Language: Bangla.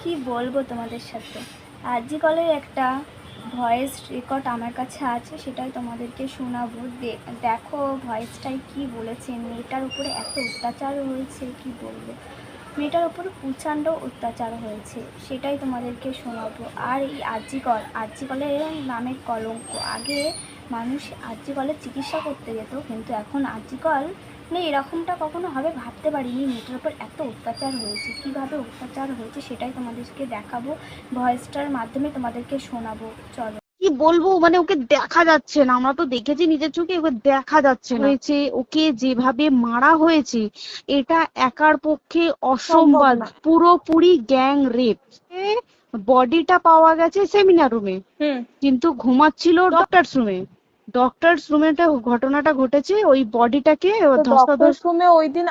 কি বলব তোমাদের সাথে? আরজি কলের একটা ভয়েস রেকর্ড আমার কাছে আছে, সেটাই তোমাদেরকে শোনাবো। দেখো ভয়েসটাই কি বলেছে। মেয়েটার উপরে এত অত্যাচার হয়েছে, কি বলব? মেয়েটার উপরে প্রচণ্ড অত্যাচার হয়েছে, সেটাই তোমাদেরকে শোনাবো। আর এই আরজিকল আরজিকলের নামের কলঙ্ক। আগে মানুষ আরজিকলের চিকিৎসা করতে যেত, কিন্তু এখন আরজিকল মানে এরকমটা কখনো হবে ভাবতে পারিনি। মেয়েটার উপর এত অত্যাচার হয়েছে কীভাবে অত্যাচার হয়েছে সেটাই তোমাদেরকে দেখাবো। ভয়েসটার মাধ্যমে তোমাদেরকে শোনাবো। চলো। কি বলব? মানে ওকে দেখা যাচ্ছে না। আমরা তো দেখেছি নিজের চোখে ওকে দেখা যাচ্ছে না। হয়েছে। ওকে যেভাবে মারা হয়েছে এটা একার পক্ষে অসম্ভব। পুরোপুরি গ্যাং রেপ। বডিটা পাওয়া গেছে সেমিনার রুমে। কিন্তু ঘুমাচ্ছিল ডক্টরস রুমে ডক্টরস রুমে ঘটনাটা ঘটেছে ওই বডিটাকে রুমে ওই দিন